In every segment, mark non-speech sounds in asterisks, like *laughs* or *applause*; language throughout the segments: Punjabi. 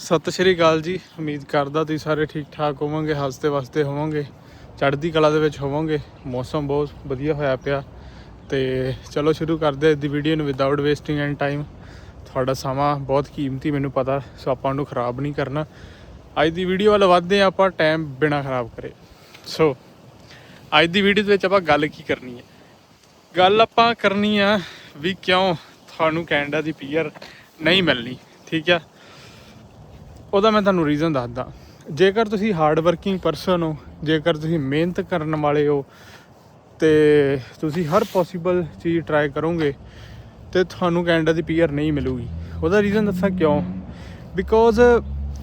ਸਤਿ ਸ਼੍ਰੀ ਅਕਾਲ ਜੀ। ਉਮੀਦ ਕਰਦਾ ਤੁਸੀਂ ਸਾਰੇ ਠੀਕ ਠਾਕ ਹੋਵੋਗੇ, ਹੱਸਦੇ ਵਸਦੇ ਹੋਵੋਗੇ, ਚੜ੍ਹਦੀ ਕਲਾ ਦੇ ਵਿੱਚ ਹੋਵੋਗੇ। ਮੌਸਮ ਬਹੁਤ ਵਧੀਆ ਹੋਇਆ ਪਿਆ। ਤੇ ਚਲੋ ਸ਼ੁਰੂ ਕਰਦੇ ਅੱਜ ਦੀ ਵੀਡੀਓ ਨੂੰ ਵਿਦਆਊਟ ਵੇਸਟਿੰਗ ਐਂਡ ਟਾਈਮ ਤੁਹਾਡਾ ਸਮਾਂ ਬਹੁਤ ਕੀਮਤੀ ਮੈਨੂੰ ਪਤਾ, ਸੋ ਆਪਾਂ ਨੂੰ ਖਰਾਬ ਨਹੀਂ ਕਰਨਾ। ਅੱਜ ਦੀ ਵੀਡੀਓ ਵੱਲ ਵਧਦੇ ਹਾਂ, ਆਪਾਂ ਟਾਈਮ ਬਿਨਾ ਖਰਾਬ ਕਰੇ। ਸੋ, ਅੱਜ ਦੀ ਵੀਡੀਓ ਦੇ ਵਿੱਚ ਆਪਾਂ ਗੱਲ ਕੀ ਕਰਨੀ ਹੈ? ਗੱਲ ਆਪਾਂ ਕਰਨੀ ਆ ਵੀ ਕਿਉਂ ਤੁਹਾਨੂੰ ਕੈਨੇਡਾ ਦੀ ਪੀਅਰ ਨਹੀਂ ਮਿਲਣੀ, ਠੀਕ ਆ? ਉਹਦਾ ਮੈਂ ਤੁਹਾਨੂੰ ਰੀਜ਼ਨ ਦੱਸਦਾ। ਜੇਕਰ ਤੁਸੀਂ ਹਾਰਡ ਵਰਕਿੰਗ ਪਰਸਨ ਹੋ, ਜੇਕਰ ਤੁਸੀਂ ਮਿਹਨਤ ਕਰਨ ਵਾਲੇ ਹੋ, ਤੇ ਤੁਸੀਂ ਹਰ ਪੋਸੀਬਲ ਚੀਜ਼ ਟਰਾਈ ਕਰੋਗੇ, ਤੇ ਤੁਹਾਨੂੰ ਕੈਨੇਡਾ ਦੀ ਪੀਆਰ ਨਹੀਂ ਮਿਲੂਗੀ। ਉਹਦਾ ਰੀਜ਼ਨ ਦੱਸਾਂ ਕਿਉਂ? ਬਿਕੋਜ਼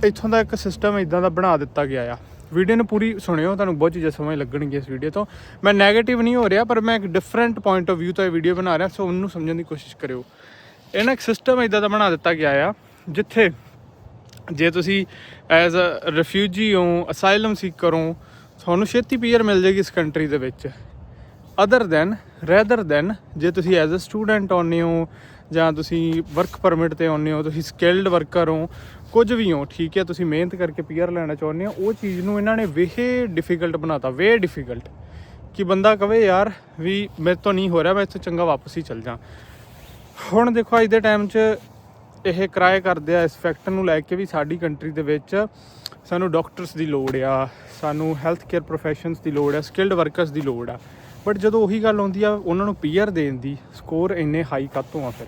ਇੱਥੋਂ ਦਾ ਇੱਕ ਸਿਸਟਮ ਇਦਾਂ ਦਾ ਬਣਾ ਦਿੱਤਾ ਗਿਆ ਆ। ਵੀਡੀਓ ਨੂੰ ਪੂਰੀ ਸੁਣਿਓ, ਤੁਹਾਨੂੰ ਬਹੁਤ ਚੀਜ਼ਾਂ ਸਮਝ ਲੱਗਣਗੀਆਂ ਇਸ ਵੀਡੀਓ ਤੋਂ। ਮੈਂ 네ਗੇਟਿਵ ਨਹੀਂ ਹੋ ਰਿਹਾ, ਪਰ ਮੈਂ ਇੱਕ ਡਿਫਰੈਂਟ ਪੁਆਇੰਟ ਆਫ View ਤੋਂ ਇਹ ਵੀਡੀਓ ਬਣਾ ਰਿਹਾ, ਸੋ ਉਹਨੂੰ ਸਮਝਣ ਦੀ ਕੋਸ਼ਿਸ਼ ਕਰਿਓ। ਇਹ ਨਾ ਇੱਕ ਸਿਸਟਮ ਇਦਾਂ ਦਾ ਬਣਾ ਦਿੱਤਾ ਗਿਆ ਆ, ਜਿੱਥੇ ਜੇ ਤੁਸੀਂ ਐਜ਼ ਅ ਰਿਫਿਊਜੀ ਹੋ ਅਸਾਈਲਮ ਸੀਕਰ ਹੋ, ਤੁਹਾਨੂੰ ਛੇਤੀ ਪੀਅਰ ਮਿਲ ਜਾਏਗੀ ਇਸ ਕੰਟਰੀ ਦੇ ਵਿੱਚ। ਅਦਰ ਦੈਨ ਰੈਦਰ ਦੈਨ ਜੇ ਤੁਸੀਂ ਐਜ਼ ਅ ਸਟੂਡੈਂਟ ਆਉਂਦੇ ਹੋ, ਜਾਂ ਤੁਸੀਂ ਵਰਕ ਪਰਮਿਟ ਤੇ ਆਉਂਦੇ ਹੋ, ਤੁਸੀਂ ਸਕਿਲਡ ਵਰਕਰ ਹੋ, ਕੁਝ ਵੀ ਹੋ, ਠੀਕ ਹੈ, ਤੁਸੀਂ ਮਿਹਨਤ ਕਰਕੇ ਪੀਅਰ ਲੈਣਾ ਚਾਹੁੰਦੇ ਹੋ, ਉਹ ਚੀਜ਼ ਨੂੰ ਇਹਨਾਂ ਨੇ ਵੇਹੇ ਡਿਫਿਕਲਟ ਬਣਾਤਾ ਵੇ ਡਿਫਿਕਲਟ ਕਿ ਬੰਦਾ ਕਵੇ, ਯਾਰ, ਵੀ ਮੇਰੇ ਤੋਂ ਨਹੀਂ ਹੋ ਰਿਹਾ, ਮੈਂ ਇੱਥੋਂ ਚੰਗਾ ਵਾਪਸ ਹੀ ਚੱਲ ਜਾ। ਹੁਣ ਦੇਖੋ, ਅੱਜ ਦੇ ਟਾਈਮ 'ਚ ਇਹ ਕਿਰਾਏ ਕਰਦੇ ਆ ਇਸ ਫੈਕਟਰ ਨੂੰ ਲੈ ਕੇ ਵੀ ਸਾਡੀ ਕੰਟਰੀ ਦੇ ਵਿੱਚ ਸਾਨੂੰ ਡਾਕਟਰਸ ਦੀ ਲੋੜ ਆ, ਸਾਨੂੰ ਹੈਲਥ ਕੇਅਰ ਪ੍ਰੋਫੈਸ਼ਨਸ ਦੀ ਲੋੜ ਆ ਸਕਿਲਡ ਵਰਕਰਸ ਦੀ ਲੋੜ ਆ। ਬਟ ਜਦੋਂ ਉਹੀ ਗੱਲ ਆਉਂਦੀ ਆ, ਉਹਨਾਂ ਨੂੰ ਪੀਆਰ ਦੇਣ ਦੀ ਸਕੋਰ ਇੰਨੇ ਹਾਈ ਕਾਤੋਂ ਆ ਫਿਰ?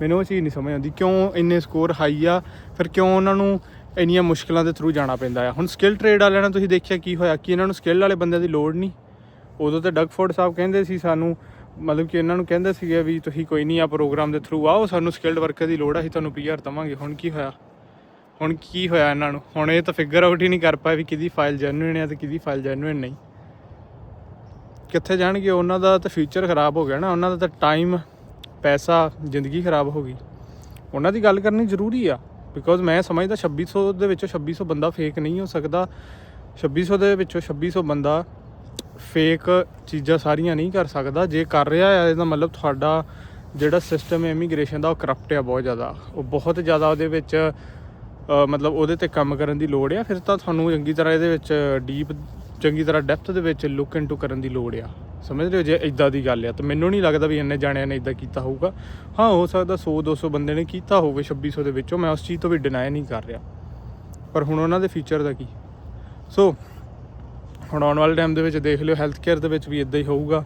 ਮੈਨੂੰ ਉਹ ਚੀਜ਼ ਨਹੀਂ ਸਮਝ ਆਉਂਦੀ, ਕਿਉਂ ਇੰਨੇ ਸਕੋਰ ਹਾਈ ਆ? ਫਿਰ ਕਿਉਂ ਉਹਨਾਂ ਨੂੰ ਇੰਨੀਆਂ ਮੁਸ਼ਕਲਾਂ ਦੇ ਥਰੂ ਜਾਣਾ ਪੈਂਦਾ ਆ? ਹੁਣ ਸਕਿੱਲ ਟ੍ਰੇਡ ਵਾਲਿਆਂ ਨੇ ਤੁਸੀਂ ਦੇਖਿਆ ਕੀ ਹੋਇਆ, ਕਿ ਇਹਨਾਂ ਨੂੰ ਸਕਿੱਲ ਵਾਲੇ ਬੰਦਿਆਂ ਦੀ ਲੋੜ ਨਹੀਂ? ਉਦੋਂ ਤਾਂ ਡਗਫੋਰਡ ਸਾਹਿਬ ਕਹਿੰਦੇ ਸੀ ਸਾਨੂੰ ਮਤਲਬ ਕਿ ਇਹਨਾਂ ਨੂੰ ਕਹਿੰਦੇ ਸੀਗੇ ਵੀ ਤੁਸੀਂ ਕੋਈ ਨਹੀਂ ਆ ਪ੍ਰੋਗਰਾਮ ਦੇ ਥਰੂ ਆਓ, ਸਾਨੂੰ ਸਕਿਲਡ ਵਰਕਰ ਦੀ ਲੋੜ ਆ, ਅਸੀਂ ਤੁਹਾਨੂੰ ਪੀਆਰ ਦਵਾਂਗੇ। ਹੁਣ ਕੀ ਹੋਇਆ? ਹੁਣ ਕੀ ਹੋਇਆ ਇਹਨਾਂ ਨੂੰ? ਹੁਣ ਇਹ ਤਾਂ ਫਿਗਰ ਆਊਟ ਹੀ ਨਹੀਂ ਕਰ ਪਾਇਆ ਵੀ ਕਿਹਦੀ ਫਾਈਲ ਜੈਨੂਇਨ ਹੈ ਤੇ ਕਿਹਦੀ ਫਾਈਲ ਜੈਨੂਇਨ ਨਹੀਂ। ਕਿੱਥੇ ਜਾਣਗੇ? ਉਹਨਾਂ ਦਾ ਤਾਂ ਫਿਊਚਰ ਖਰਾਬ ਹੋ ਗਿਆ ਨਾ, ਉਹਨਾਂ ਦਾ ਤਾਂ ਟਾਈਮ ਪੈਸਾ, ਜ਼ਿੰਦਗੀ ਖਰਾਬ ਹੋ ਗਈ। ਉਹਨਾਂ ਦੀ ਗੱਲ ਕਰਨੀ ਜ਼ਰੂਰੀ ਆ ਬਿਕੋਜ਼ ਮੈਂ ਸਮਝਦਾ 2600 ਦੇ ਵਿੱਚੋਂ 2600 ਬੰਦਾ ਫੇਕ ਨਹੀਂ ਹੋ ਸਕਦਾ। 2600 ਦੇ ਵਿੱਚੋਂ 2600 ਬੰਦਾ ਫੇਕ ਚੀਜ਼ਾਂ ਸਾਰੀਆਂ ਨਹੀਂ ਕਰ ਸਕਦਾ। ਜੇ ਕਰ ਰਿਹਾ ਹੈ, ਇਹਦਾ ਮਤਲਬ ਤੁਹਾਡਾ ਜਿਹੜਾ ਸਿਸਟਮ ਹੈ ਇਮੀਗ੍ਰੇਸ਼ਨ ਦਾ ਉਹ ਕਰਪਟ ਹੈ ਬਹੁਤ ਜ਼ਿਆਦਾ। ਉਹ ਬਹੁਤ ਜ਼ਿਆਦਾ ਉਹਦੇ ਵਿੱਚ ਮਤਲਬ ਉਹਦੇ ਤੇ ਕੰਮ ਕਰਨ ਦੀ ਲੋੜ ਆ। ਫਿਰ ਤਾਂ ਤੁਹਾਨੂੰ ਚੰਗੀ ਤਰ੍ਹਾਂ ਇਹਦੇ ਵਿੱਚ ਡੀਪ ਚੰਗੀ ਤਰ੍ਹਾਂ ਡੈਪਥ ਦੇ ਵਿੱਚ ਲੁੱਕ ਇਨਟੂ ਕਰਨ ਦੀ ਲੋੜ ਆ। ਸਮਝ ਰਹੇ ਹੋ ਜੇ ਇਦਾਂ ਦੀ ਗੱਲ ਆ? ਤਾਂ ਮੈਨੂੰ ਨਹੀਂ ਲੱਗਦਾ ਵੀ ਇੰਨੇ ਜਾਣਿਆਂ ਨੇ ਇਦਾਂ ਕੀਤਾ ਹੋਊਗਾ। ਹਾਂ, ਹੋ ਸਕਦਾ 100 200 ਬੰਦੇ ਨੇ ਕੀਤਾ ਹੋਵੇ 2600 ਦੇ ਵਿੱਚੋਂ। ਮੈਂ ਉਸ ਚੀਜ਼ ਤੋਂ ਵੀ ਡਿਨਾਈ ਨਹੀਂ ਕਰ ਰਿਹਾ। ਪਰ ਹੁਣ ਉਹਨਾਂ ਦੇ ਫੀਚਰ ਦਾ ਕੀ? ਸੋ ਹੁਣ ਆਉਣ ਵਾਲੇ ਟਾਈਮ ਦੇ ਵਿੱਚ ਦੇਖ ਲਿਓ ਹੈਲਥ ਕੇਅਰ ਦੇ ਵਿੱਚ ਵੀ ਇਦਾਂ ਹੀ ਹੋਊਗਾ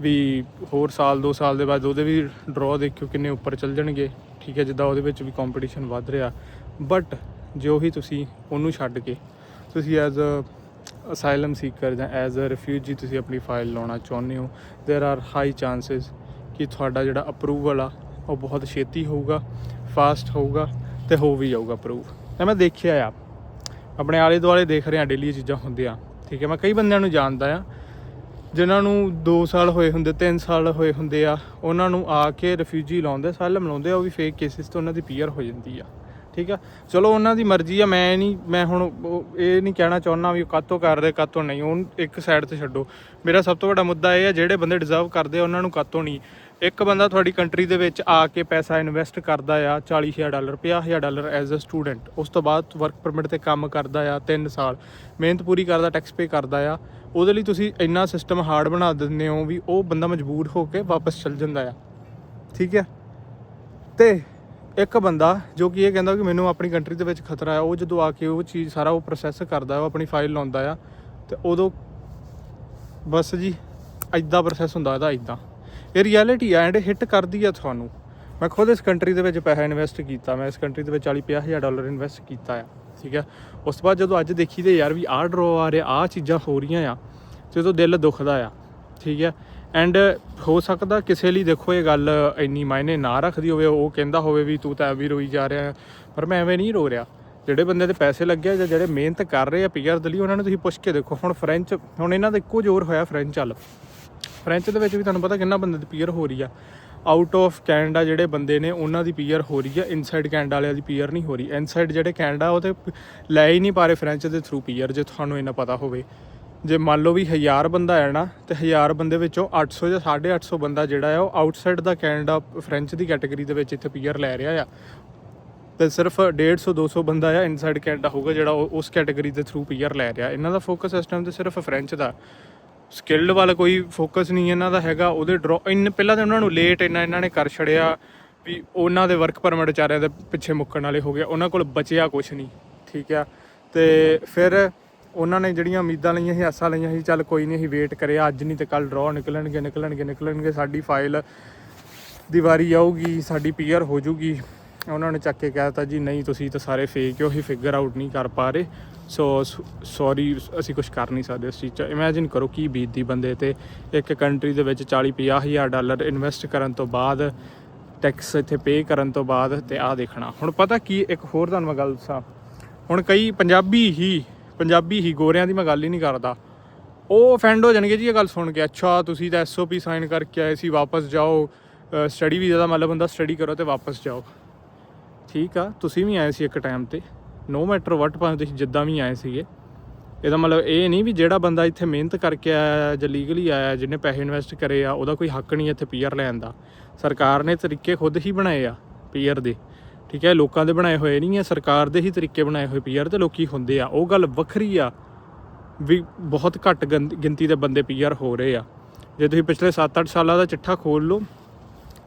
ਵੀ ਹੋਰ ਸਾਲ 2 ਸਾਲ ਦੇ ਬਾਅਦ ਉਹਦੇ ਵੀ ਡਰਾਅ ਦੇਖਿਓ ਕਿੰਨੇ ਉੱਪਰ ਚੱਲ ਜਾਣਗੇ ਠੀਕ ਹੈ ਜਿੱਦਾਂ ਉਹਦੇ ਵਿੱਚ ਵੀ ਕੰਪੀਟੀਸ਼ਨ ਵੱਧ ਰਿਹਾ ਬਟ ਜੇ ਉਹੀ ਤੁਸੀਂ ਉਹਨੂੰ ਛੱਡ ਕੇ ਤੁਸੀਂ ਐਜ਼ ਅ ਅਸਾਈਲਮ ਸੀਕਰ ਜਾਂ ਐਜ਼ ਅ ਰਿਫਿਊਜੀ ਤੁਸੀਂ ਆਪਣੀ ਫਾਈਲ ਲਾਉਣਾ ਚਾਹੁੰਦੇ ਹੋ देयर ਆਰ ਹਾਈ ਚਾਂਸਸ ਕਿ ਤੁਹਾਡਾ ਜਿਹੜਾ ਅਪਰੂਵਲ ਆ ਉਹ ਬਹੁਤ ਛੇਤੀ ਹੋਊਗਾ ਫਾਸਟ ਹੋਊਗਾ ਤੇ ਹੋ ਵੀ ਜਾਊਗਾ ਅਪਰੂਵ ਤਾਂ ਮੈਂ ਦੇਖਿਆ ਆ ਆਪਣੇ ਆਲੇ ਦੁਆਲੇ ਦੇਖ ਰਿਹਾ ਡੇਲੀ ਇਹ ਚੀਜ਼ਾਂ ਹੁੰਦੀਆਂ ਠੀਕ ਹੈ, ਮੈਂ ਕਈ ਬੰਦਿਆਂ ਨੂੰ ਜਾਣਦਾ ਆ, ਜਿਨ੍ਹਾਂ ਨੂੰ 2 ਸਾਲ ਹੋਏ ਹੁੰਦੇ 3 ਸਾਲ ਹੋਏ ਹੁੰਦੇ ਆ, ਉਹਨਾਂ ਨੂੰ ਆ ਕੇ ਰਿਫਿਊਜੀ ਲਾਉਂਦੇ ਸਾਲਮ ਲਾਉਂਦੇ ਆ, ਉਹ ਵੀ ਫੇਕ ਕੇਸਿਸ ਤੋਂ ਉਹਨਾਂ ਦੀ ਪੀਆਰ ਹੋ ਜਾਂਦੀ ਆ। ਠੀਕ ਆ? ਚਲੋ ਉਹਨਾਂ ਦੀ ਮਰਜ਼ੀ ਆ, ਮੈਂ ਨਹੀਂ, ਮੈਂ ਹੁਣ ਇਹ ਨਹੀਂ ਕਹਿਣਾ ਚਾਹੁੰਦਾ ਵੀ ਉਹ ਕਾਤੋਂ ਕਰਦੇ ਕਾਤੋਂ ਨਹੀਂ। ਉਹ ਇੱਕ ਸਾਈਡ ਤੇ ਛੱਡੋ। ਮੇਰਾ ਸਭ ਤੋਂ ਵੱਡਾ ਮੁੱਦਾ ਇਹ ਆ, ਜਿਹੜੇ ਬੰਦੇ ਡਿਜ਼ਰਵ ਕਰਦੇ ਆ, ਉਹਨਾਂ ਨੂੰ ਕਾਤੋਂ ਨਹੀਂ? ਇੱਕ ਬੰਦਾ ਤੁਹਾਡੀ ਕੰਟਰੀ ਦੇ ਵਿੱਚ ਆ ਕੇ ਪੈਸਾ ਇਨਵੈਸਟ ਕਰਦਾ ਆ 40000 dollar 50000 dollar as a student ਉਸ ਤੋਂ ਬਾਅਦ ਵਰਕ ਪਰਮਿਟ ਤੇ ਕੰਮ ਕਰਦਾ ਆ 3 ਸਾਲ, ਮਿਹਨਤ ਪੂਰੀ ਕਰਦਾ ਟੈਕਸ ਪੇ ਕਰਦਾ ਆ, ਉਹਦੇ ਲਈ ਤੁਸੀਂ ਇੰਨਾ ਸਿਸਟਮ ਹਾਰਡ ਬਣਾ ਦਿੰਦੇ ਹੋ ਵੀ ਉਹ ਬੰਦਾ ਮਜਬੂਰ ਹੋ ਕੇ ਵਾਪਸ ਚਲ ਜਾਂਦਾ ਆ। ਠੀਕ ਹੈ ਤੇ ਇੱਕ ਬੰਦਾ ਜੋ ਕਿ ਇਹ ਕਹਿੰਦਾ ਕਿ ਮੈਨੂੰ ਆਪਣੀ ਕੰਟਰੀ ਦੇ ਵਿੱਚ ਖਤਰਾ ਹੈ, ਉਹ ਜਦੋਂ ਆ ਕੇ ਉਹ ਚੀਜ਼ ਸਾਰਾ ਉਹ ਪ੍ਰੋਸੈਸ ਕਰਦਾ, ਉਹ ਆਪਣੀ ਫਾਈਲ ਲਾਉਂਦਾ ਆ, ਤੇ ਉਦੋਂ ਬਸ ਜੀ ਐਦਾਂ ਪ੍ਰੋਸੈਸ ਹੁੰਦਾ ਇਹਦਾ ਐਦਾਂ ਇਹ ਰਿਐਲਿਟੀ ਆ ਐਂਡ ਹਿੱਟ ਕਰਦੀ ਆ ਤੁਹਾਨੂੰ। ਮੈਂ ਖੁਦ ਇਸ ਕੰਟਰੀ ਦੇ ਵਿੱਚ ਪੈਸਾ ਇਨਵੈਸਟ ਕੀਤਾ, ਮੈਂ ਇਸ ਕੰਟਰੀ ਦੇ ਵਿੱਚ 40 ਹਜ਼ਾਰ ਡਾਲਰ ਇਨਵੈਸਟ ਕੀਤਾ ਆ, ਠੀਕ ਆ? ਉਸ ਤੋਂ ਬਾਅਦ ਜਦੋਂ ਅੱਜ ਦੇਖੀ ਤੇ ਯਾਰ ਵੀ ਆਹ ਡਰੋ ਆ ਰਿਹਾ, ਆਹ ਚੀਜ਼ਾਂ ਹੋ ਰਹੀਆਂ ਆ, ਤੇ ਉਦੋਂ ਦਿਲ ਦੁਖਦਾ ਆ, ਠੀਕ ਹੈ ਐਂਡ ਹੋ ਸਕਦਾ ਕਿਸੇ ਲਈ ਦੇਖੋ ਇਹ ਗੱਲ ਇੰਨੀ ਮਾਇਨੇ ਨਾ ਰੱਖਦੀ ਹੋਵੇ, ਉਹ ਕਹਿੰਦਾ ਹੋਵੇ ਵੀ ਤੂੰ ਤਾਂ ਐਵੇਂ ਰੋਈ ਜਾ ਰਿਹਾ ਪਰ ਮੈਂ ਐਵੇਂ ਨਹੀਂ ਰੋ ਰਿਹਾ। ਜਿਹੜੇ ਬੰਦੇ ਦੇ ਪੈਸੇ ਲੱਗੇ ਜਾਂ ਜਿਹੜੇ ਮਿਹਨਤ ਕਰ ਰਹੇ ਆ ਪੀਆਰ ਦੇ ਲਈ, ਉਹਨਾਂ ਨੂੰ ਤੁਸੀਂ ਪੁੱਛ ਕੇ ਦੇਖੋ। ਹੁਣ ਫ੍ਰੈਂਚ ਹੁਣ ਇਹਨਾਂ ਦਾ ਇੱਕੋ ਜ਼ੋਰ ਹੋਇਆ ਫ੍ਰੈਂਚ ਵੱਲ। ਫ੍ਰੈਂਚ ਦੇ ਵਿੱਚ ਵੀ ਤੁਹਾਨੂੰ ਪਤਾ ਕਿੰਨਾ ਬੰਦੇ ਦੀ ਪੀਆਰ ਹੋ ਰਹੀ ਆ। ਆਊਟ ਆਫ ਕੈਨੇਡਾ ਜਿਹੜੇ ਬੰਦੇ ਨੇ, ਉਹਨਾਂ ਦੀ ਪੀਅਰ ਹੋ ਰਹੀ ਆ। ਇਨਸਾਈਡ ਕੈਨੇਡਾ ਵਾਲਿਆਂ ਦੀ ਪੀਅਰ ਨਹੀਂ ਹੋ ਰਹੀ। ਇਨਸਾਈਡ ਜਿਹੜੇ ਕੈਨੇਡਾ ਉਹ ਤੇ ਲੈ ਹੀ ਨਹੀਂ ਪਾ ਰਹੇ ਫ੍ਰੈਂਚ ਦੇ ਥਰੂ ਪੀਅਰ ਜੇ ਤੁਹਾਨੂੰ ਇਹਨਾਂ ਪਤਾ ਹੋਵੇ। ਜੇ ਮੰਨ ਲਓ ਵੀ 1000 ਬੰਦਾ ਹੈ ਨਾ, ਤੇ 1000 ਬੰਦੇ ਵਿੱਚੋਂ 800 ਜਾਂ 850 ਬੰਦਾ ਜਿਹੜਾ ਆ, ਉਹ ਆਊਟਸਾਈਡ ਦਾ ਕੈਨੇਡਾ ਫ੍ਰੈਂਚ ਦੀ ਕੈਟਾਗਰੀ ਦੇ ਵਿੱਚ ਇੱਥੇ ਪੀਆਰ ਲੈ ਰਿਹਾ ਆ। ਤੇ ਸਿਰਫ 150 200 ਬੰਦਾ ਆ ਇਨਸਾਈਡ ਕੈਨੇਡਾ ਹੋਊਗਾ ਜਿਹੜਾ ਉਹ- ਉਸ ਕੈਟਾਗਰੀ ਦੇ ਥਰੂ ਪੀਆਰ ਲੈ ਰਿਹਾ। ਇਹਨਾਂ ਦਾ ਫੋਕਸ ਸਿਸਟਮ ਟਾਈਮ ਤੇ ਸਿਰਫ ਫ੍ਰੈਂਚ ਦਾ। ਸਕਿੱਲਡ ਵਾਲਾ ਕੋਈ ਫੋਕਸ ਨਹੀਂ ਇਹਨਾਂ ਦਾ ਹੈਗਾ, ਉਹਦੇ ਡਰੋ ਇਨ ਪਹਿਲਾਂ ਤਾਂ ਉਹਨਾਂ ਨੂੰ ਲੇਟ ਇੰਨਾ ਇਹਨਾਂ ਨੇ ਕਰ ਛੜਿਆ ਵੀ ਉਹਨਾਂ ਦੇ ਵਰਕ ਪਰਮਿਟ ਵਿਚਾਰਿਆਂ ਦੇ ਪਿੱਛੇ ਮੁੱਕਣ ਵਾਲੇ ਹੋ ਗਏ, ਉਹਨਾਂ ਕੋਲ ਬਚਿਆ ਕੁਝ ਨਹੀਂ, ਠੀਕ ਆ। ਤੇ ਫਿਰ ਉਹਨਾਂ ਨੇ ਜਿਹੜੀਆਂ ਉਮੀਦਾਂ ਲਈਆਂ ਸੀ, ਆਸਾਂ ਲਈਆਂ ਸੀ, ਚੱਲ ਕੋਈ ਨਹੀਂ, ਅਸੀਂ ਵੇਟ ਕਰਿਆ, ਅੱਜ ਨਹੀਂ ਤੇ ਕੱਲ ਡਰਾ ਨਿਕਲਣਗੇ ਨਿਕਲਣਗੇ ਨਿਕਲਣਗੇ, ਸਾਡੀ ਫਾਈਲ ਦੀ ਵਾਰੀ ਆਊਗੀ, ਸਾਡੀ ਪੀਆਰ ਹੋ ਜੂਗੀ ਉਹਨਾਂ ਨੇ ਚੱਕ ਕੇ ਕਹਿਤਾ ਜੀ, ਨਹੀਂ, ਤੁਸੀਂ ਤਾਂ ਸਾਰੇ ਫੇਕ ਹੋ ਹੀ ਫਿਗਰ ਆਊਟ ਨਹੀਂ ਕਰ ਪਾ ਰਹੇ। ਸੋ ਸੌਰੀ ਅਸੀਂ ਕੁਝ ਕਰ ਨਹੀਂ ਸਕਦੇ ਇਸ ਚੀਜ਼ 'ਚ। ਇਮੇਜਿਨ ਕਰੋ ਕੀ ਬੀਤਦੀ ਬੰਦੇ ਤੇ। ਇੱਕ ਕੰਟਰੀ ਦੇ ਵਿੱਚ 40 50 ਹਜ਼ਾਰ ਡਾਲਰ ਇਨਵੈਸਟ ਕਰਨ ਤੋਂ ਬਾਅਦ ਟੈਕਸ ਇੱਥੇ ਪੇ ਕਰਨ ਤੋਂ ਬਾਅਦ ਤੇ ਆਹ ਦੇਖਣਾ। ਹੁਣ ਪਤਾ ਕੀ, ਇੱਕ ਹੋਰ ਤੁਹਾਨੂੰ ਮੈਂ ਗੱਲ ਦੱਸਾਂ। ਹੁਣ ਕਈ ਪੰਜਾਬੀ ਹੀ ਪੰਜਾਬੀ ਹੀ ਗੋਰਿਆਂ ਦੀ ਮੈਂ ਗੱਲ ਹੀ ਨਹੀਂ ਕਰਦਾ। ਉਹ ਅਫੈਂਡ ਹੋ ਜਾਣਗੇ ਜੀ ਇਹ ਗੱਲ ਸੁਣ ਕੇ। ਅੱਛਾ, ਤੁਸੀਂ ਤਾਂ ਐਸਓਪੀ ਸਾਈਨ ਕਰਕੇ ਆਏ ਸੀ, ਵਾਪਸ ਜਾਓ। ਸਟੱਡੀ ਵੀਜ਼ਾ ਦਾ ਮਤਲਬ ਹੁੰਦਾ ਸਟੱਡੀ ਕਰੋ ਤੇ ਵਾਪਸ ਜਾਓ। ਠੀਕ ਆ, ਤੁਸੀਂ ਵੀ ਆਏ ਸੀ ਇੱਕ ਟਾਈਮ ਤੇ। ਨੋ ਮੈਟਰ ਵਟ ਭਾਵੇਂ ਤੁਸੀਂ ਜਿੱਦਾਂ ਵੀ ਆਏ ਸੀਗੇ। ਇਹਦਾ ਮਤਲਬ ਇਹ ਨਹੀਂ ਵੀ ਜਿਹੜਾ ਬੰਦਾ ਇੱਥੇ ਮਿਹਨਤ ਕਰਕੇ ਆਇਆ ਜਾਂ ਲੀਗਲੀ ਆਇਆ, ਜਿਹਨੇ ਪੈਸੇ ਇਨਵੈਸਟ ਕਰੇ ਆ, ਉਹਦਾ ਕੋਈ ਹੱਕ ਨਹੀਂ ਇੱਥੇ ਪੀਆਰ ਲੈਣ ਦਾ। ਸਰਕਾਰ ਨੇ ਤਰੀਕੇ ਖੁਦ ਹੀ ਬਣਾਏ ਆ ਪੀਆਰ ਦੇ। ਠੀਕ ਹੈ, ਲੋਕਾਂ ਦੇ ਬਣਾਏ ਹੋਏ ਨਹੀਂ ਹੈ, ਸਰਕਾਰ ਦੇ ਹੀ ਤਰੀਕੇ ਬਣਾਏ ਹੋਏ ਪੀਆਰ ਤੇ ਲੋਕੀ ਹੁੰਦੇ ਆ। ਉਹ ਗੱਲ ਵੱਖਰੀ ਆ ਵੀ ਬਹੁਤ ਘੱਟ ਗੰ- ਗਿਣਤੀ ਦੇ ਬੰਦੇ ਪੀਆਰ ਹੋ ਰਹੇ ਆ। ਜੇ ਤੁਸੀਂ ਪਿਛਲੇ 7-8 ਸਾਲਾਂ ਦਾ ਚਿੱਠਾ ਖੋਲ ਲਓ,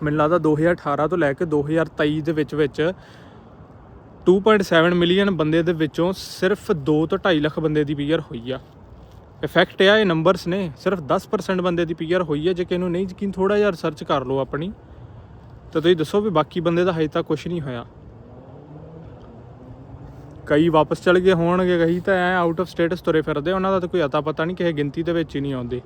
ਮੈਨੂੰ ਲੱਗਦਾ 2018 ਤੋਂ ਲੈ ਕੇ 2023 ਦੇ ਵਿੱਚ ਵਿੱਚ 2.7 ਮਿਲੀਅਨ ਬੰਦੇ ਦੇ ਵਿੱਚੋਂ ਸਿਰਫ 2 ਤੋਂ 2.5 ਲੱਖ ਬੰਦੇ ਦੀ ਪੀਆਰ ਹੋਈ ਆ। ਇਫੈਕਟ ਆ, ਇਹ ਨੰਬਰਸ ਨੇ, ਸਿਰਫ 10% ਬੰਦੇ ਦੀ ਪੀਆਰ ਹੋਈ ਹੈ ਜੇ ਕਿ ਇਹਨੂੰ ਨਹੀਂ ਯਕੀਨ ਥੋੜਾ ਜਿਹਾ ਰਿਸਰਚ ਕਰ ਲਓ ਆਪਣੀ। ਤਾਂ ਤੁਸੀਂ ਦੱਸੋ ਵੀ ਬਾਕੀ ਬੰਦੇ ਦਾ ਹਜੇ ਤੱਕ ਕੁਝ ਨਹੀਂ ਹੋਇਆ। ਕਈ ਵਾਪਸ ਚਲੇ ਗਏ ਹੋਣਗੇ, ਕਈ ਤਾਂ ਐ ਆਊਟ ਆਫ ਸਟੇਟਸ ਤੁਰੇ ਫਿਰਦੇ ਉਹਨਾਂ ਦਾ ਤਾਂ ਕੋਈ ਅਤਾ ਪਤਾ ਨਹੀਂ, ਕਿਸੇ ਗਿਣਤੀ ਦੇ ਵਿੱਚ ਹੀ ਨਹੀਂ ਆਉਂਦੇ।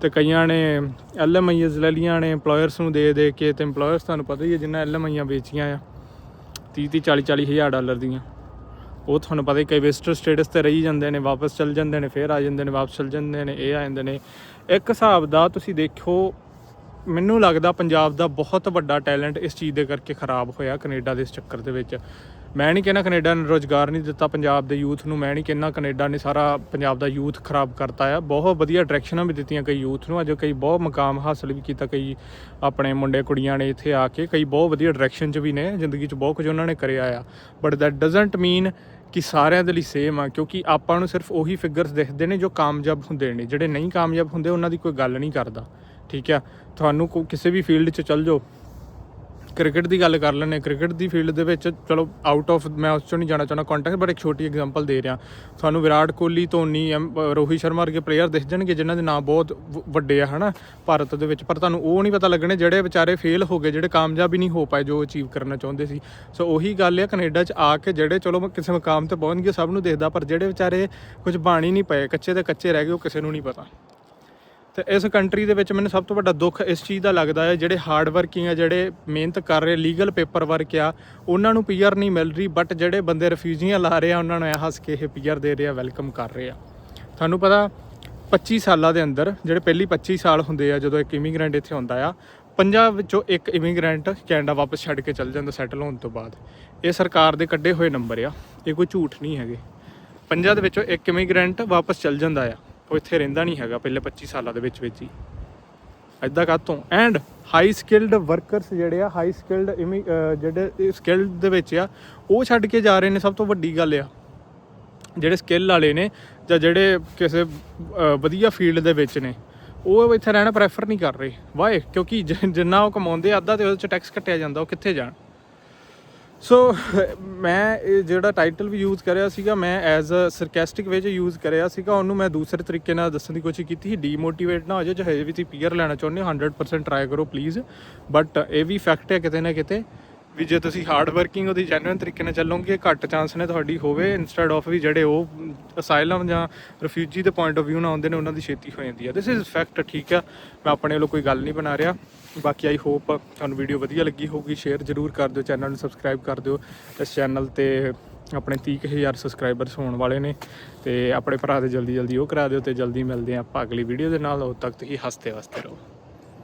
ਤੇ ਕਈਆਂ ਨੇ ਐਲਐਮਆਈਜ਼ ਲੈ ਲੀਆਂ ਨੇ, EMPLOYERS ਨੂੰ ਦੇ ਦੇ ਕੇ, ਤੇ EMPLOYERS ਤੁਹਾਨੂੰ ਪਤਾ ਹੀ ਹੈ ਜਿੰਨਾ ਐਲਐਮਆਈਆਂ ਵੇਚੀਆਂ ਆ 30 30 40 40 ਹਜ਼ਾਰ ਡਾਲਰ ਦੀਆਂ। ਉਹ ਤੁਹਾਨੂੰ ਪਤਾ ਹੀ ਕਈ ਵਿਜ਼ਟਰ ਸਟੇਟਸ ਤੇ ਰਹੀ ਜਾਂਦੇ ਨੇ, ਵਾਪਸ ਚਲ ਜਾਂਦੇ ਨੇ, ਫੇਰ ਆ ਜਾਂਦੇ ਨੇ, ਵਾਪਸ ਚਲ ਜਾਂਦੇ ਨੇ, ਇਹ ਆ ਜਾਂਦੇ ਨੇ। ਇੱਕ ਹਿਸਾਬ ਦਾ ਤੁਸੀਂ ਦੇਖੋ ਮੈਨੂੰ ਲੱਗਦਾ ਪੰਜਾਬ ਦਾ ਬਹੁਤ ਵੱਡਾ ਟੈਲੈਂਟ ਇਸ ਚੀਜ਼ ਦੇ ਕਰਕੇ ਖਰਾਬ ਹੋਇਆ ਕੈਨੇਡਾ ਦੇ ਇਸ ਚੱਕਰ ਦੇ ਵਿੱਚ। ਮੈਂ ਨਹੀਂ ਕਹਿੰਦਾ ਕੈਨੇਡਾ ਨੇ ਰੋਜ਼ਗਾਰ ਨਹੀਂ ਦਿੱਤਾ ਪੰਜਾਬ ਦੇ ਯੂਥ ਨੂੰ, ਮੈਂ ਨਹੀਂ ਕਹਿੰਦਾ ਕੈਨੇਡਾ ਨੇ ਸਾਰਾ ਪੰਜਾਬ ਦਾ ਯੂਥ ਖਰਾਬ ਕਰਤਾ ਆ। ਬਹੁਤ ਵਧੀਆ ਡਾਇਰੈਕਸ਼ਨਾਂ ਵੀ ਦਿੱਤੀਆਂ ਕਈ ਯੂਥ ਨੂੰ, ਅਜੇ ਕਈ ਬਹੁਤ ਮਕਾਮ ਹਾਸਲ ਵੀ ਕੀਤਾ ਕਈ ਆਪਣੇ ਮੁੰਡੇ ਕੁੜੀਆਂ ਨੇ ਇੱਥੇ ਆ ਕੇ, ਕਈ ਬਹੁਤ ਵਧੀਆ ਡਾਇਰੈਕਸ਼ਨ 'ਚ ਵੀ ਨੇ, ਜ਼ਿੰਦਗੀ 'ਚ ਬਹੁਤ ਕੁਝ ਉਹਨਾਂ ਨੇ ਕਰਿਆ ਆ। ਬਟ ਦੈਟ ਡਸਨਟ ਮੀਨ ਕਿ ਸਾਰਿਆਂ ਦੇ ਲਈ ਸੇਮ ਆ, ਕਿਉਂਕਿ ਆਪਾਂ ਨੂੰ ਸਿਰਫ ਉਹੀ ਫਿਗਰਸ ਦਿਖਦੇ ਨੇ ਜੋ ਕਾਮਯਾਬ ਹੁੰਦੇ ਨੇ, ਜਿਹੜੇ ਨਹੀਂ ਕਾਮਯਾਬ ਹੁੰਦੇ ਉਹਨਾਂ ਦੀ ਕੋਈ ਗੱਲ ਨਹੀਂ ਕਰਦਾ। ਠੀਕ ਆ? ਤੁਹਾਨੂੰ ਕੋ- ਕਿਸੇ ਵੀ ਫੀਲਡ 'ਚ ਚੱਲ ਜਾਓ। ਕ੍ਰਿਕਟ ਦੀ ਗੱਲ ਕਰ ਲੈਂਦੇ ਕ੍ਰਿਕਟ ਦੀ ਫੀਲਡ ਦੇ ਵਿੱਚ ਚਲੋ ਆਊਟ ਆਫ ਮੈਂ ਉਸ ਚੋਂ ਨਹੀਂ ਜਾਣਾ ਚਾਹੁੰਦਾ ਕੰਟੈਕਟ ਬਟ ਇੱਕ ਛੋਟੀ ਐਗਜ਼ਾਮਪਲ ਦੇ ਰਿਹਾ। ਤੁਹਾਨੂੰ ਵਿਰਾਟ ਕੋਹਲੀ, ਧੋਨੀ ਐਮ- ਰੋਹਿਤ ਸ਼ਰਮਾ ਵਰਗੇ ਪਲੇਅਰ ਦਿਖ ਜਾਣਗੇ ਜਿਨ੍ਹਾਂ ਦੇ ਨਾਮ ਬਹੁਤ ਵੱਡੇ ਆ, ਹਨਾ? ਭਾਰਤ ਦੇ ਵਿੱਚ। ਪਰ ਤੁਹਾਨੂੰ ਉਹ ਨਹੀਂ ਪਤਾ ਲੱਗਣੇ ਜਿਹੜੇ ਵਿਚਾਰੇ ਫੇਲ ਹੋ ਗਏ, ਜਿਹੜੇ ਕਾਮਯਾਬ ਹੀ ਨਹੀਂ ਹੋ ਪਾਏ ਜੋ ਅਚੀਵ ਕਰਨਾ ਚਾਹੁੰਦੇ ਸੀ। ਸੋ ਉਹੀ ਗੱਲ ਆ ਕੈਨੇਡਾ 'ਚ ਆ ਕੇ ਜਿਹੜੇ ਚਲੋ ਕਿਸੇ ਮਕਾਮ ਤੇ ਪਹੁੰਚ ਗਏ, ਸਭ ਨੂੰ ਦੇਖਦਾ, ਪਰ ਜਿਹੜੇ ਵਿਚਾਰੇ ਕੁਝ ਬਾਣੀ ਨਹੀਂ ਪਏ, ਕੱਚੇ ਤੇ ਕੱਚੇ ਰਹਿ ਗਏ, ਉਹ ਕਿਸੇ ਨੂੰ ਨਹੀਂ ਪਤਾ। ਤੇ ਇਸ ਕੰਟਰੀ ਦੇ ਵਿੱਚ ਮੈਨੂੰ ਸਭ ਤੋਂ ਵੱਡਾ ਦੁੱਖ ਇਸ ਚੀਜ਼ ਦਾ ਲੱਗਦਾ ਹੈ, ਜਿਹੜੇ ਹਾਰਡ ਵਰਕਿੰਗ ਆ, ਜਿਹੜੇ ਮਿਹਨਤ ਕਰ ਰਹੇ ਲੀਗਲ ਪੇਪਰ ਵਰਕ ਆ, ਉਹਨਾਂ ਨੂੰ ਪੀਆਰ ਨਹੀਂ ਮਿਲ ਰਹੀ ਬਟ ਜਿਹੜੇ ਬੰਦੇ ਰਿਫਿਊਜੀਆਂ ਲਾ ਰਹੇ ਆ, ਉਹਨਾਂ ਨੂੰ ਐ ਹੱਸ ਕੇ ਇਹ ਪੀਆਰ ਦੇ ਰਹੇ ਆ ਵੈਲਕਮ ਕਰ ਰਹੇ ਆ। ਤੁਹਾਨੂੰ ਪਤਾ 25 ਸਾਲਾਂ ਦੇ ਅੰਦਰ, ਜਿਹੜੇ ਪਹਿਲੀ 25 ਸਾਲ ਹੁੰਦੇ ਆ, ਜਦੋਂ ਇੱਕ ਇਮੀਗ੍ਰੈਂਟ ਇੱਥੇ ਹੁੰਦਾ ਆ ਪੰਜਾਬ ਵਿੱਚੋਂ ਇੱਕ ਇਮੀਗ੍ਰੈਂਟ ਕੈਨੇਡਾ ਵਾਪਸ ਛੱਡ ਕੇ ਚੱਲ ਜਾਂਦਾ ਸੈਟਲ ਹੋਣ ਤੋਂ ਬਾਅਦ। ਇਹ ਸਰਕਾਰ ਦੇ ਕੱਢੇ ਹੋਏ ਨੰਬਰ ਆ, ਇਹ ਕੋਈ ਝੂਠ ਨਹੀਂ ਹੈਗੇ। ਪੰਜਾਂ ਦੇ ਵਿੱਚੋਂ ਇੱਕ ਇਮੀਗ੍ਰੈਂਟ ਵਾਪਸ ਚੱਲ ਜਾਂਦਾ ਆ। ਉਹ ਇੱਥੇ ਰਹਿੰਦਾ ਨਹੀਂ ਹੈਗਾ ਪਹਿਲੇ 25 ਸਾਲਾਂ ਦੇ ਵਿੱਚ ਵਿੱਚ ਹੀ। ਐਦਾਂ ਕਾਤੋਂ ਐਂਡ ਹਾਈ ਸਕਿਲਡ ਵਰਕਰਸ ਜਿਹੜੇ ਆ ਹਾਈ ਸਕਿਲਡ ਜਿਹੜੇ ਸਕਿਲਡ ਦੇ ਵਿੱਚ ਆ ਉਹ ਛੱਡ ਕੇ ਜਾ ਰਹੇ ਨੇ ਸਭ ਤੋਂ ਵੱਡੀ ਗੱਲ ਆ। ਜਿਹੜੇ ਸਕਿੱਲ ਵਾਲੇ ਨੇ ਜਾਂ ਜਿਹੜੇ ਕਿਸੇ ਵਧੀਆ ਫੀਲਡ ਦੇ ਵਿੱਚ ਨੇ ਉਹ ਇੱਥੇ ਰਹਿਣਾ ਪ੍ਰੈਫਰ ਨਹੀਂ ਕਰ ਰਹੇ। ਵਾਏ ਕਿਉਂਕਿ ਜਿੰਨਾ ਉਹ ਕਮਾਉਂਦੇ ਆ, ਅੱਧਾ ਤੇ ਉਹਦੇ ਚ ਟੈਕਸ ਕੱਟਿਆ ਜਾਂਦਾ ਉਹ ਕਿੱਥੇ ਜਾਣ? ਸੋ *laughs* ਮੈਂ ਇਹ ਜਿਹੜਾ ਟਾਈਟਲ ਵੀ ਯੂਜ਼ ਕਰਿਆ ਸੀਗਾ, ਮੈਂ ਐਜ਼ ਅ ਸਰਕੈਸਟਿਕ ਵੇ 'ਚ ਯੂਜ਼ ਕਰਿਆ ਸੀਗਾ, ਉਹਨੂੰ ਮੈਂ ਦੂਸਰੇ ਤਰੀਕੇ ਨਾਲ ਦੱਸਣ ਦੀ ਕੋਸ਼ਿਸ਼ ਕੀਤੀ ਸੀ। ਡੀਮੋਟੀਵੇਟ ਨਾ ਹੋ ਜਾਓ ਹਜੇ ਵੀ ਤੁਸੀਂ ਪੀਅਰ ਲੈਣਾ ਚਾਹੁੰਦੇ ਹੋ 100% ਟਰਾਈ ਕਰੋ ਪਲੀਜ਼ ਬਟ ਇਹ ਵੀ ਫੈਕਟ ਹੈ ਕਿਤੇ ਨਾ ਕਿਤੇ ਵੀ ਜੇ ਤੁਸੀਂ ਹਾਰਡ ਵਰਕਿੰਗ ਉਹਦੀ ਜੈਨੂਇਨ ਤਰੀਕੇ ਨਾਲ ਚੱਲੋਗੇ, ਘੱਟ ਚਾਂਸ ਨੇ ਤੁਹਾਡੀ ਹੋਵੇ ਇਨਸਟੈਡ ਆਫ ਵੀ ਜਿਹੜੇ ਉਹ ਅਸਾਈਲਮ ਜਾਂ ਰਿਫਿਊਜੀ ਦੇ ਪੁਆਇੰਟ ਆਫ View ਨਾਲ ਆਉਂਦੇ ਨੇ, ਉਹਨਾਂ ਦੀ ਛੇਤੀ ਹੋ ਜਾਂਦੀ ਹੈ ਦਿਸ ਇਜ਼ ਫੈਕਟ ਠੀਕ ਆ। ਮੈਂ ਆਪਣੇ ਵੱਲੋਂ ਕੋਈ ਗੱਲ ਨਹੀਂ ਬਣਾ ਰਿਹਾ। ਬਾਕੀ ਆਈ ਹੋਪ ਤੁਹਾਨੂੰ ਵੀਡੀਓ ਵਧੀਆ ਲੱਗੀ ਹੋਊਗੀ। ਸ਼ੇਅਰ ਜ਼ਰੂਰ ਕਰ ਦਿਓ ਚੈਨਲ ਨੂੰ ਸਬਸਕ੍ਰਾਈਬ ਕਰ ਦਿਓ। ਇਸ ਚੈਨਲ ਤੇ ਆਪਣੇ 30000 ਸਬਸਕ੍ਰਾਈਬਰਸ ਹੋਣ ਵਾਲੇ ਨੇ ਤੇ ਆਪਣੇ ਭਰਾ ਦੇ ਜਲਦੀ ਜਲਦੀ ਉਹ ਕਰਾ ਦਿਓ ਤੇ ਜਲਦੀ ਮਿਲਦੇ ਹਾਂ ਆਪਾਂ ਅਗਲੀ ਵੀਡੀਓ ਦੇ ਨਾਲ। ਉਦੋਂ ਤੱਕ ਤੁਸੀਂ ਹੱਸਦੇ ਵਸਦੇ ਰਹੋ।